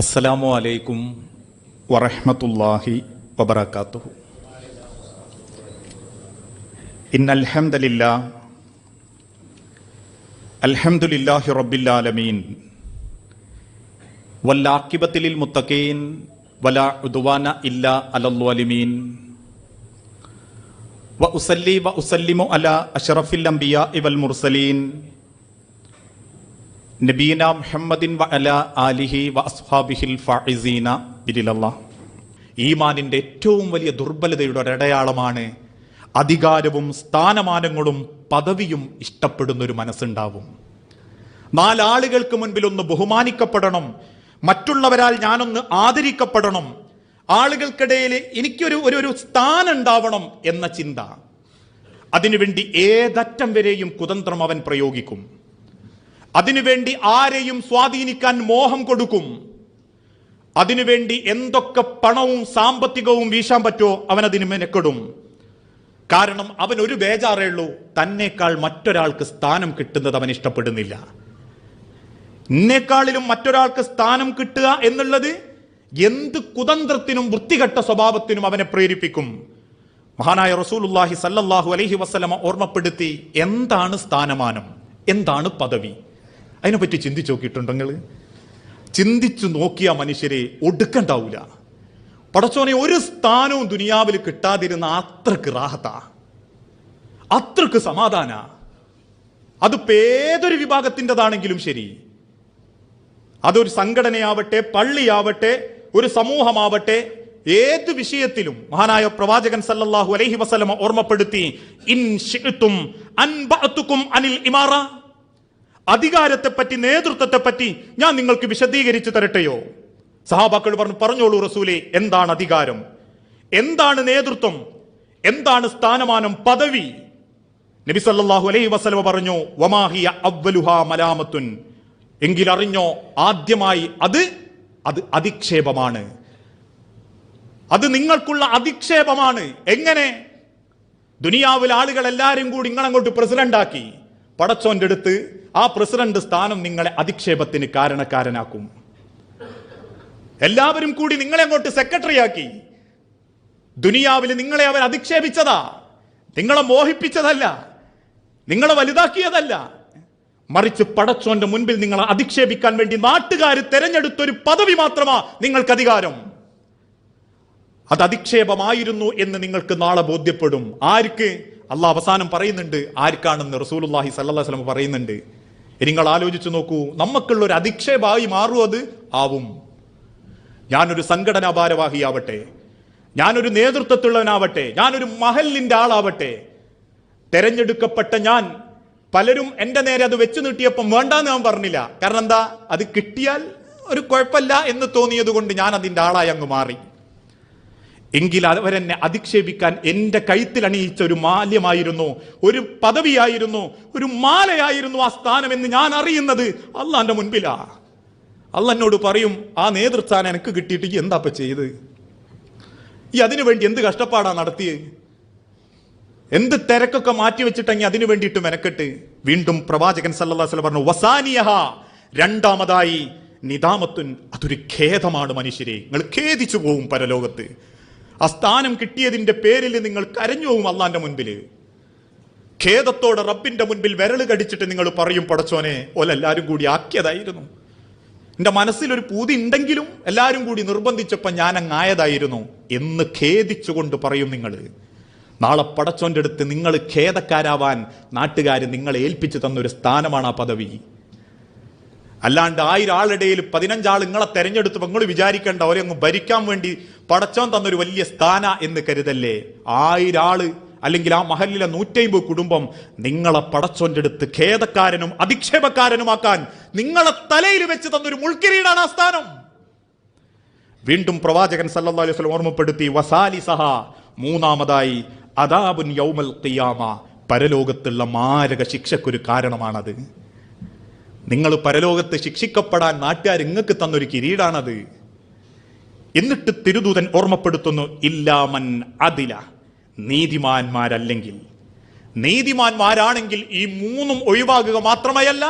അസ്സലാമു അലൈക്കും വറഹ്മത്തുള്ളാഹി വബറകാതുഹു ഇന്നൽ ഹംദലില്ലാ അൽഹംദുലില്ലാഹി റബ്ബിൽ ആലമീൻ വല്ലാഖിബത്തിൽ ലിൽ മുത്തഖീൻ വലാ ഉദ്വാന ഇല്ലാ അലൽ ളാലിമീൻ വഉസല്ലി വഉസല്ലിമു അലാ അഷ്റഫിൽ അംബിയാഇ വൽ മുർസലീൻ നബീന മുഹമ്മദിൻ വ ആലിഹി ഏറ്റവും വലിയ ദുർബലതയുടെ ഒരടയാളമാണ് അധികാരവും സ്ഥാനമാനങ്ങളും പദവിയും ഇഷ്ടപ്പെടുന്ന ഒരു മനസ്സുണ്ടാവും. നാലാളുകൾക്ക് മുൻപിൽ ഒന്ന് ബഹുമാനിക്കപ്പെടണം മറ്റുള്ളവരാൽ ഞാനൊന്ന് ആദരിക്കപ്പെടണം ആളുകൾക്കിടയിൽ എനിക്കൊരു ഒരു ഒരു സ്ഥാനം ഉണ്ടാവണം എന്ന ചിന്ത. അതിനുവേണ്ടി ഏതറ്റം വരെയും കുതന്ത്രം അവൻ പ്രയോഗിക്കും. അതിനുവേണ്ടി ആരെയും സ്വാധീനിക്കാൻ മോഹം കൊടുക്കും. അതിനുവേണ്ടി എന്തൊക്കെ പണവും സാമ്പത്തികവും വീശാൻ പറ്റുമോ അവൻ അതിന് മെനക്കെടും. കാരണം അവൻ ഒരു ബേജാറേ ഉള്ളൂ. തന്നേക്കാൾ മറ്റൊരാൾക്ക് സ്ഥാനം കിട്ടുന്നത് അവൻ ഇഷ്ടപ്പെടുന്നില്ല. എന്നെക്കാളിലും മറ്റൊരാൾക്ക് സ്ഥാനം കിട്ടുക എന്നുള്ളത് എന്ത് കുതന്ത്രത്തിനും വൃത്തികെട്ട സ്വഭാവത്തിനും അവനെ പ്രേരിപ്പിക്കും. മഹാനായ റസൂലുല്ലാഹി സല്ലല്ലാഹു അലൈഹി വസ്ലമ ഓർമ്മപ്പെടുത്തി എന്താണ് സ്ഥാനമാനം? എന്താണ് പദവി? അതിനെപ്പറ്റി ചിന്തിച്ച് നോക്കിയിട്ടുണ്ടോ നിങ്ങൾ ചിന്തിച്ചു നോക്കിയ മനുഷ്യരെ ഒടുക്കണ്ടാവൂല. പടച്ചോനെ ഒരു സ്ഥാനവും ദുനിയാവിൽ കിട്ടാതിരുന്ന അത്രയ്ക്ക് റാഹത്ത. അത്രയ്ക്ക് സമാധാന. അത് ഏതൊരു വിഭാഗത്തിന്റെതാണെങ്കിലും ശരി. അതൊരു സംഘടനയാവട്ടെ പള്ളിയാവട്ടെ ഒരു സമൂഹമാവട്ടെ ഏത് വിഷയത്തിലും മഹാനായ പ്രവാചകൻ സല്ലല്ലാഹു അലൈഹി വസല്ലമ ഓർമ്മപ്പെടുത്തി ഇൻ അനിൽ ഇമാറ. അധികാരത്തെ നേതൃത്വത്തെപ്പറ്റി നേതൃത്വത്തെ പറ്റി ഞാൻ നിങ്ങൾക്ക് വിശദീകരിച്ചു തരട്ടെയോ? സഹാബാക്കൾ പറഞ്ഞു പറഞ്ഞോളൂ റസൂലെ എന്താണ് അധികാരം? എന്താണ് നേതൃത്വം? എന്താണ് സ്ഥാനമാനം പദവി? നബി സല്ലല്ലാഹു അലൈഹി പറഞ്ഞു വമാഹിയ മലാമത്തുൻ. എങ്കിൽ അറിഞ്ഞോ ആദ്യമായി അത് അത് അധിക്ഷേപമാണ്. അത് നിങ്ങൾക്കുള്ള അധിക്ഷേപമാണ്. എങ്ങനെ? ദുനിയാവിൽ ആളുകൾ എല്ലാവരും കൂടി നിങ്ങളങ്ങോട്ട് പ്രസിഡന്റാക്കി. പടച്ചോന്റെ അടുത്ത് ആ പ്രസിഡന്റ് സ്ഥാനം നിങ്ങളെ അധിക്ഷേപത്തിന് കാരണക്കാരനാക്കും. എല്ലാവരും കൂടി നിങ്ങളെ അങ്ങോട്ട് സെക്രട്ടറി ആക്കി ദുനിയാവിൽ നിങ്ങളെ അവൻ അധിക്ഷേപിച്ചതാ. നിങ്ങളെ മോഹിപ്പിച്ചതല്ല. നിങ്ങളെ വലുതാക്കിയതല്ല. മറിച്ച് പടച്ചോന്റെ മുൻപിൽ നിങ്ങളെ അധിക്ഷേപിക്കാൻ വേണ്ടി നാട്ടുകാർ തെരഞ്ഞെടുത്തൊരു പദവി മാത്രമാ നിങ്ങൾക്ക് അധികാരം അത് അധിക്ഷേപമായിരുന്നു എന്ന് നിങ്ങൾക്ക് നാളെ ബോധ്യപ്പെടും. ആർക്ക്? അള്ളാഹ് അവസാനം പറയുന്നുണ്ട് ആർക്കാണെന്ന് റസൂലുല്ലാഹി അലൈഹി വസല്ലം പറയുന്നുണ്ട്. നിങ്ങൾ ആലോചിച്ചു നോക്കൂ നമുക്കുള്ള ഒരു അധിക്ഷേപമായി മാറും അത്? ആവും. ഞാനൊരു സംഘടനാ ഭാരവാഹിയാവട്ടെ ഞാനൊരു നേതൃത്വത്തിലുള്ളവനാവട്ടെ ഞാനൊരു മഹലിന്റെ ആളാവട്ടെ. തെരഞ്ഞെടുക്കപ്പെട്ട ഞാൻ പലരും എന്റെ നേരെ അത് വെച്ചു നീട്ടിയപ്പം വേണ്ടാന്ന് ഞാൻ പറഞ്ഞില്ല. കാരണം എന്താ? അത് കിട്ടിയാൽ ഒരു കുഴപ്പമില്ല എന്ന് തോന്നിയത് കൊണ്ട് ഞാൻ അതിന്റെ ആളായി അങ്ങ് മാറി. എങ്കിൽ അവരെന്നെ അധിക്ഷേപിക്കാൻ എന്റെ കൈത്തിൽ അണിയിച്ച ഒരു മാല്യമായിരുന്നു ഒരു പദവിയായിരുന്നു ഒരു മാലയായിരുന്നു ആ സ്ഥാനം എന്ന് ഞാൻ അറിയുന്നത്. അള്ളാന്റെ മുൻപിലാ. അല്ല പറയും ആ നേതൃസ്ഥാനം എനിക്ക് കിട്ടിയിട്ട് ഈ എന്താ ചെയ്ത്? ഈ അതിനു വേണ്ടി എന്ത് കഷ്ടപ്പാടാ നടത്തിയത് എന്ത് തിരക്കൊക്കെ മാറ്റി വെച്ചിട്ടെങ്കിൽ അതിനു വേണ്ടിയിട്ട് മെനക്കെട്ട്? വീണ്ടും പ്രവാചകൻ അലൈഹി പറഞ്ഞു വസാനിയഹ രണ്ടാമതായി നിതാമത്തുൻ അതൊരു ഖേദമാണ് മനുഷ്യരെ. നിങ്ങൾ ഖേദിച്ചു പോവും പരലോകത്ത്. ആ സ്ഥാനം കിട്ടിയതിന്റെ പേരിൽ നിങ്ങൾ കരഞ്ഞു പോവും അള്ളാന്റെ മുൻപിൽ. ഖേദത്തോടെ റബ്ബിന്റെ മുൻപിൽ വിരൽ കടിച്ചിട്ട് നിങ്ങൾ പറയും പടച്ചോനെ ഓലെല്ലാരും കൂടി ആക്കിയതായിരുന്നു. എന്റെ മനസ്സിലൊരു പൂതി ഉണ്ടെങ്കിലും എല്ലാവരും കൂടി നിർബന്ധിച്ചപ്പോൾ ഞാൻ അങ്ങായതായിരുന്നു എന്ന് ഖേദിച്ചുകൊണ്ട് പറയും നിങ്ങൾ. നാളെ പടച്ചോന്റെ അടുത്ത് നിങ്ങൾ ഖേദക്കാരാവാൻ നാട്ടുകാർ നിങ്ങളെ ഏൽപ്പിച്ചു തന്നൊരു സ്ഥാനമാണ് ആ പദവി. അല്ലാണ്ട് ആയിരം ആളിടയിൽ പതിനഞ്ചാൾ നിങ്ങളെ തെരഞ്ഞെടുത്ത് നിങ്ങൾ വിചാരിക്കേണ്ട അവരെ അങ്ങ് ഭരിക്കാൻ വേണ്ടി പടച്ചോൻ തന്നൊരു വലിയ സ്ഥാന എന്ന് കരുതല്ലേ? ആയിരം ആൾ അല്ലെങ്കിൽ ആ മഹലിലെ നൂറ്റമ്പത് കുടുംബം നിങ്ങളെ പടച്ചോന്റെ അടുത്ത് ഖേദക്കാരനും അധിക്ഷേപക്കാരനുമാക്കാൻ നിങ്ങളെ തലയിൽ വെച്ച് തന്നൊരു മുൾക്കിരീടാണ് ആ സ്ഥാനം. വീണ്ടും പ്രവാചകൻ സല്ലാ അലൈഹി ഓർമ്മപ്പെടുത്തി വസാലി സഹ മൂന്നാമതായി അദാബുൻ യൗമൽ ഖിയാമ പരലോകത്തുള്ള മാരക ശിക്ഷക്കൊരു കാരണമാണത്. നിങ്ങൾ പരലോകത്ത് ശിക്ഷിക്കപ്പെടാൻ നാട്ടുകാർ ഇങ്ങക്ക് തന്നൊരു കിരീടാണത്. എന്നിട്ട് തിരുദൂതൻ ഓർമ്മപ്പെടുത്തുന്നു ഇല്ലാമൻ അതില. നീതിമാന്മാരല്ലെങ്കിൽ. നീതിമാന്മാരാണെങ്കിൽ ഈ മൂന്നും ഒഴിവാകുക മാത്രമല്ല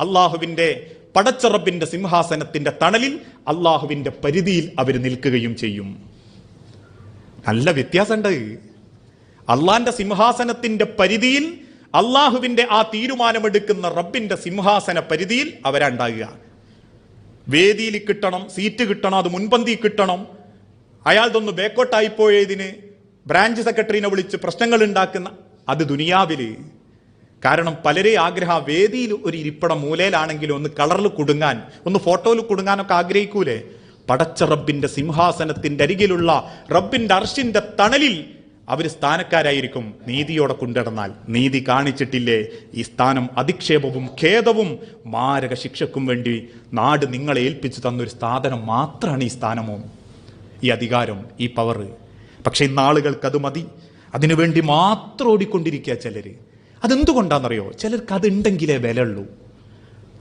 അള്ളാഹുവിന്റെ പടച്ചറബിന്റെ സിംഹാസനത്തിന്റെ തണലിൽ അള്ളാഹുവിന്റെ പരിധിയിൽ അവർ നിൽക്കുകയും ചെയ്യും. നല്ല വ്യത്യാസമുണ്ട്. അള്ളാന്റെ സിംഹാസനത്തിന്റെ പരിധിയിൽ അള്ളാഹുവിന്റെ ആ തീരുമാനമെടുക്കുന്ന റബ്ബിന്റെ സിംഹാസന പരിധിയിൽ അവരുണ്ടാകുക. വേദിയിൽ കിട്ടണം സീറ്റ് കിട്ടണം അത് മുൻപന്തി കിട്ടണം. അയാൾതൊന്ന് ബേക്കോട്ടായിപ്പോയതിന് ബ്രാഞ്ച് സെക്രട്ടറിനെ വിളിച്ച് പ്രശ്നങ്ങൾ ഉണ്ടാക്കുന്ന അത് ദുനിയാവിൽ. കാരണം പലരെ ആഗ്രഹ വേദിയിൽ ഒരു ഇരിപ്പടം മൂലയിലാണെങ്കിലും ഒന്ന് കളറിൽ കുടുങ്ങാൻ ഒന്ന് ഫോട്ടോയിൽ കുടുങ്ങാനൊക്കെ ആഗ്രഹിക്കൂലേ? പടച്ച റബ്ബിന്റെ സിംഹാസനത്തിന്റെ അരികിലുള്ള റബ്ബിന്റെ അർഷിന്റെ തണലിൽ അവർ സ്ഥാനക്കാരായിരിക്കും. നീതിയോടെ കൊണ്ടിടന്നാൽ. നീതി കാണിച്ചിട്ടില്ലേ? ഈ സ്ഥാനം അധിക്ഷേപവും ഖേദവും മാരക ശിക്ഷക്കും വേണ്ടി നാട് നിങ്ങളെ ഏൽപ്പിച്ചു തന്നൊരു സ്ഥാപനം മാത്രമാണ് ഈ സ്ഥാനമോ? ഈ അധികാരം ഈ പവർ പക്ഷെ ഇന്ന് ആളുകൾക്ക് അത് മതി. അതിനുവേണ്ടി മാത്രം ഓടിക്കൊണ്ടിരിക്കുക ചിലർ അതെന്തുകൊണ്ടാണെന്നറിയോ ചിലർക്ക് അതുണ്ടെങ്കിലേ വില ഉള്ളൂ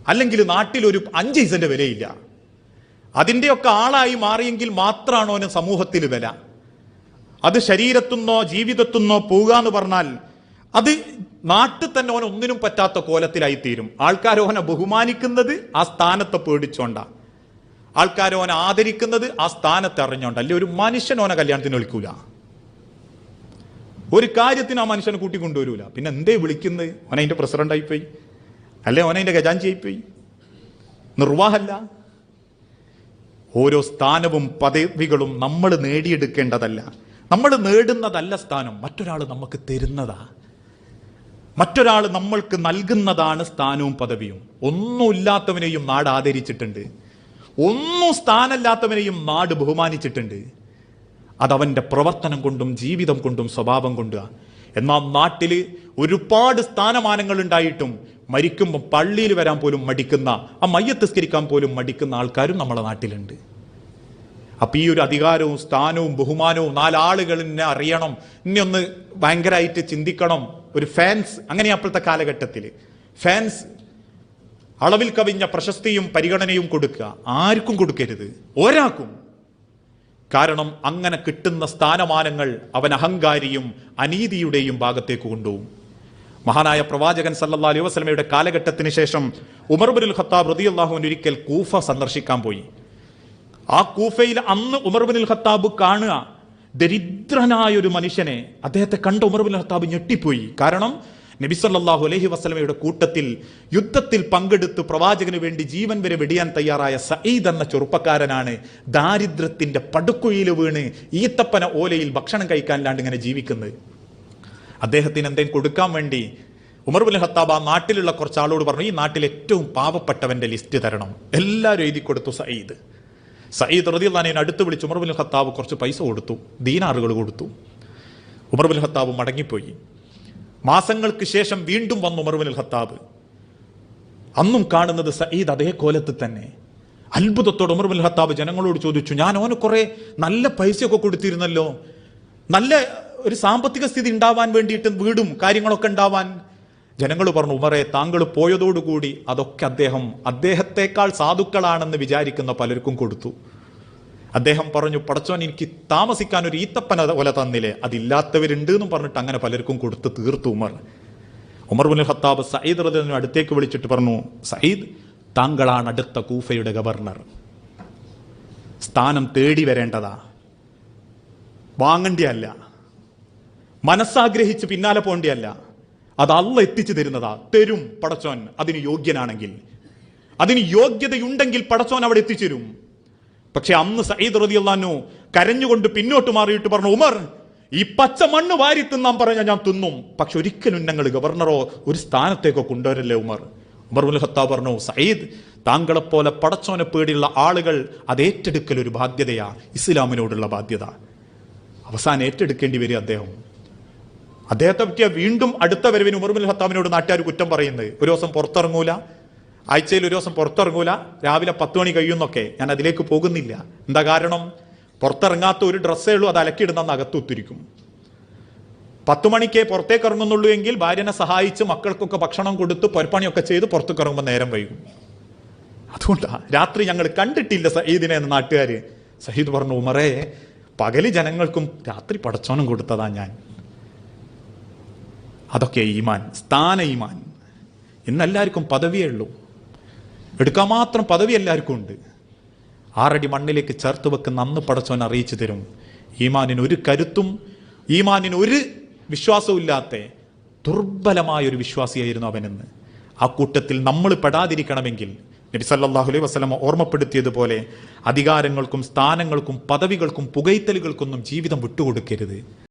അല്ലെങ്കിൽ നാട്ടിൽ ഒരു അഞ്ച് പൈസന്റെ വിലയില്ല. അതിന്റെയൊക്കെ ആളായി മാറിയെങ്കിൽ മാത്രമാണോ സമൂഹത്തിൽ വില? അത് ശരീരത്തുനിന്നോ ജീവിതത്തുനിന്നോ പോവുക എന്ന് പറഞ്ഞാൽ അത് നാട്ടിൽ തന്നെ അവൻ ഒന്നിനും പറ്റാത്ത കോലത്തിലായി തീരും ആൾക്കാർ ഓനെ ബഹുമാനിക്കുന്നത് ആ സ്ഥാനത്തെ പേടിച്ചോണ്ട. ആൾക്കാർ ഓനെ ആദരിക്കുന്നത് ആ സ്ഥാനത്തെ അറിഞ്ഞോണ്ട. അല്ലെ ഒരു മനുഷ്യൻ ഓനെ കല്യാണത്തിന് വിളിക്കൂല. ഒരു കാര്യത്തിന് ആ മനുഷ്യനെ കൂട്ടി കൊണ്ടുവരൂല. പിന്നെ എന്തേ വിളിക്കുന്നത് ഓനെ അതിന്റെ പ്രസിഡന്റ് ആയിപ്പോയി. അല്ലെ ഓനെ അതിന്റെ ഖജാൻജി ആയിപ്പോയി. നിർവാഹല്ല. ഓരോ സ്ഥാനവും പദവികളും നമ്മൾ നേടിയെടുക്കേണ്ടതല്ല. നമ്മൾ നേടുന്നതല്ല സ്ഥാനം മറ്റൊരാൾ നമുക്ക് തരുന്നതാ. മറ്റൊരാൾ നമ്മൾക്ക് നൽകുന്നതാണ് സ്ഥാനവും പദവിയും. ഒന്നുമില്ലാത്തവനെയും നാട് ആദരിച്ചിട്ടുണ്ട്. ഒന്നും സ്ഥാനമില്ലാത്തവനെയും നാട് ബഹുമാനിച്ചിട്ടുണ്ട്. അതവന്റെ പ്രവർത്തനം കൊണ്ടും ജീവിതം കൊണ്ടും സ്വഭാവം കൊണ്ടും എന്നാൽ നാട്ടിൽ ഒരുപാട് സ്ഥാനമാനങ്ങൾ ഉണ്ടായിട്ടും മരിക്കുമ്പോൾ പള്ളിയിൽ വരാൻ പോലും മടിക്കുന്ന ആ മയ്യത്തിസ്കരിക്കാൻ പോലും മടിക്കുന്ന ആൾക്കാരും നമ്മളെ നാട്ടിലുണ്ട്. അപ്പൊ ഈ ഒരു അധികാരവും സ്ഥാനവും ബഹുമാനവും നാലാളുകളിനെ അറിയണം. ഇനി ഒന്ന് ഭയങ്കരമായിട്ട് ചിന്തിക്കണം. ഒരു ഫാൻസ് അങ്ങനെ അപ്പോഴത്തെ കാലഘട്ടത്തിൽ ഫാൻസ് അളവിൽ കവിഞ്ഞ പ്രശസ്തിയും പരിഗണനയും കൊടുക്കുക. ആർക്കും കൊടുക്കരുത്. ഒരാൾക്കും. കാരണം അങ്ങനെ കിട്ടുന്ന സ്ഥാനമാനങ്ങൾ അവൻ അഹങ്കാരിയും അനീതിയുടെയും ഭാഗത്തേക്ക് കൊണ്ടുപോകും. മഹാനായ പ്രവാചകൻ സല്ലാ അലൈഹി വസല്ലമയുടെ കാലഘട്ടത്തിന് ശേഷം ഉമർബുൽ ഖത്താബ് റളിയല്ലാഹു ഒരിക്കൽ കൂഫ സന്ദർശിക്കാൻ പോയി. ആ കൂഫയിൽ അന്ന് ഉമർ ബിൻ ഖത്താബ് കാണുക. ദരിദ്രനായ ഒരു മനുഷ്യനെ അദ്ദേഹത്തെ കണ്ട ഉമർ ബിൻ ഖത്താബ് ഞെട്ടിപ്പോയി. കാരണം നബി അലഹി വസ്ലമയുടെ കൂട്ടത്തിൽ യുദ്ധത്തിൽ പങ്കെടുത്ത് പ്രവാചകന് വേണ്ടി ജീവൻ വരെ വെടിയാൻ തയ്യാറായ സഈദ് എന്ന ചെറുപ്പക്കാരനാണ് ദാരിദ്ര്യത്തിന്റെ പടുക്കുഴിയിൽ വീണ് ഈത്തപ്പന ഓലയിൽ ഭക്ഷണം കഴിക്കാനില്ലാണ്ട് ഇങ്ങനെ ജീവിക്കുന്നത്. അദ്ദേഹത്തിന് എന്തെങ്കിലും കൊടുക്കാൻ വേണ്ടി ഉമർ ബിൻ ഖത്താബ് ആ നാട്ടിലുള്ള കുറച്ച് ആളോട് പറഞ്ഞു ഈ നാട്ടിൽ ഏറ്റവും പാവപ്പെട്ടവന്റെ ലിസ്റ്റ് തരണം. എല്ലാവരും എഴുതി കൊടുത്തു സയ്യിദ് സയ്യിദ് റദിയുള്ളാനെ അടുത്ത് വിളിച്ച് ഉമർബുൽ ഖത്താബ് കുറച്ച് പൈസ കൊടുത്തു ദീനാറുകൾ കൊടുത്തു. ഉമർബുൽ ഖത്താബ് മടങ്ങിപ്പോയി. മാസങ്ങൾക്ക് ശേഷം വീണ്ടും വന്നു ഉമർബുൽ ഖത്താബ്. അന്നും കാണുന്നത് സയ്യിദ് അതേ കോലത്തിൽ തന്നെ. അത്ഭുതത്തോടെ ഉമർബുൽ ഖത്താബ് ജനങ്ങളോട് ചോദിച്ചു ഞാൻ ഓന് കുറേ നല്ല പൈസയൊക്കെ കൊടുത്തിരുന്നല്ലോ. നല്ല ഒരു സാമ്പത്തിക സ്ഥിതി ഉണ്ടാവാൻ വേണ്ടിയിട്ട് വീടും കാര്യങ്ങളൊക്കെ ഉണ്ടാവാൻ ജനങ്ങൾ പറഞ്ഞു ഉമറെ താങ്കൾ പോയതോടുകൂടി അതൊക്കെ അദ്ദേഹം അദ്ദേഹത്തെക്കാൾ സാധുക്കളാണെന്ന് വിചാരിക്കുന്ന പലർക്കും കൊടുത്തു. അദ്ദേഹം പറഞ്ഞു പടച്ചോൻ എനിക്ക് താമസിക്കാൻ ഒരു ഈത്തപ്പന പോലെ തന്നില്ലേ? അതില്ലാത്തവരുണ്ട് എന്നും പറഞ്ഞിട്ട് അങ്ങനെ പലർക്കും കൊടുത്ത് തീർത്തു ഉമർ. ഉമർ ബുൽ ഹത്താബ് സയ്യിദ് റദിനു അടുത്തേക്ക് വിളിച്ചിട്ട് പറഞ്ഞു സയ്യിദ് താങ്കളാണ് അടുത്ത കൂഫയുടെ ഗവർണർ. സ്ഥാനം തേടി വരേണ്ടതാ. വാങ്ങണ്ടിയല്ല. മനസ്സാഗ്രഹിച്ച് പിന്നാലെ പോണ്ടിയല്ല. അത് അല്ല എത്തിച്ചു തരുന്നതാ. തരും പടച്ചോൻ അതിന് യോഗ്യനാണെങ്കിൽ. അതിന് യോഗ്യതയുണ്ടെങ്കിൽ പടച്ചോൻ അവിടെ എത്തിച്ചേരും. പക്ഷെ അന്ന് സയ്യിദ് റതിയല്ലാനു കരഞ്ഞുകൊണ്ട് പിന്നോട്ട് മാറിയിട്ട് പറഞ്ഞു ഉമർ ഈ പച്ച മണ്ണ് വാരി തിന്നാൻ പറഞ്ഞാൽ ഞാൻ തിന്നും. പക്ഷെ ഒരിക്കലും ഞങ്ങൾ ഗവർണറോ ഒരു സ്ഥാനത്തേക്കോ കൊണ്ടുവരല്ലേ ഉമർ? ഉമർ ഉൽ ഖത്താബ് പറഞ്ഞു സയ്യിദ് താങ്കളെപ്പോലെ പടച്ചോനെ പേടിയുള്ള ആളുകൾ അത് ഏറ്റെടുക്കൽ ഒരു ബാധ്യതയാ. ഇസ്ലാമിനോടുള്ള ബാധ്യത. അവസാനം ഏറ്റെടുക്കേണ്ടി വരും അദ്ദേഹം. അദ്ദേഹത്തെ പറ്റിയ വീണ്ടും അടുത്ത വരവിന് ഉമർബുൽ ഹത്താമിനോട് നാട്ടുകാർ കുറ്റം പറയുന്നത് ഒരു ദിവസം പുറത്തിറങ്ങൂല ആഴ്ചയിൽ ഒരു ദിവസം പുറത്തിറങ്ങൂല രാവിലെ പത്ത് മണി കഴിയുന്നൊക്കെ ഞാൻ അതിലേക്ക് പോകുന്നില്ല. എന്താ കാരണം? പുറത്തിറങ്ങാത്ത ഒരു ഡ്രസ്സേ ഉള്ളൂ അത് അലക്കിയിടുന്ന അകത്ത് ഒത്തിരിക്കും. പത്ത് മണിക്കേ പുറത്തേക്ക് ഇറങ്ങുന്നുള്ളൂ എങ്കിൽ ഭാര്യനെ സഹായിച്ച് മക്കൾക്കൊക്കെ ഭക്ഷണം കൊടുത്ത് പൊരപ്പണിയൊക്കെ ചെയ്ത് പുറത്തേക്ക് ഇറങ്ങുമ്പോൾ നേരം വൈകും. അതുകൊണ്ടാ രാത്രി ഞങ്ങൾ കണ്ടിട്ടില്ല സഹീദിനെ എന്ന നാട്ടുകാര്. സഹീദ് പറഞ്ഞു ഉമറേ പകൽ ജനങ്ങൾക്കും രാത്രി പടച്ചോനും കൊടുത്തതാ ഞാൻ. അതൊക്കെ ഈമാൻ സ്ഥാന ഈമാൻ. ഇന്ന് എല്ലാവർക്കും പദവിയേ ഉള്ളൂ. എടുക്കാൻ മാത്രം പദവി എല്ലാവർക്കും ഉണ്ട്. ആറടി മണ്ണിലേക്ക് ചേർത്ത് വെക്കുന്ന അന്ന് പടച്ചോൻ അറിയിച്ചു തരും. ഈമാനിന് ഒരു കരുത്തും ഈമാനിന് ഒരു വിശ്വാസവും ഇല്ലാത്ത ദുർബലമായ ഒരു വിശ്വാസിയായിരുന്നു അവനെന്ന്. ആ കൂട്ടത്തിൽ നമ്മൾ പെടാതിരിക്കണമെങ്കിൽ നബി സല്ലല്ലാഹു അലൈഹി വസല്ലമ ഓർമ്മപ്പെടുത്തിയതുപോലെ അധികാരങ്ങൾക്കും സ്ഥാനങ്ങൾക്കും പദവികൾക്കും പുകയ്ത്തലുകൾക്കൊന്നും ജീവിതം വിട്ടുകൊടുക്കരുത്.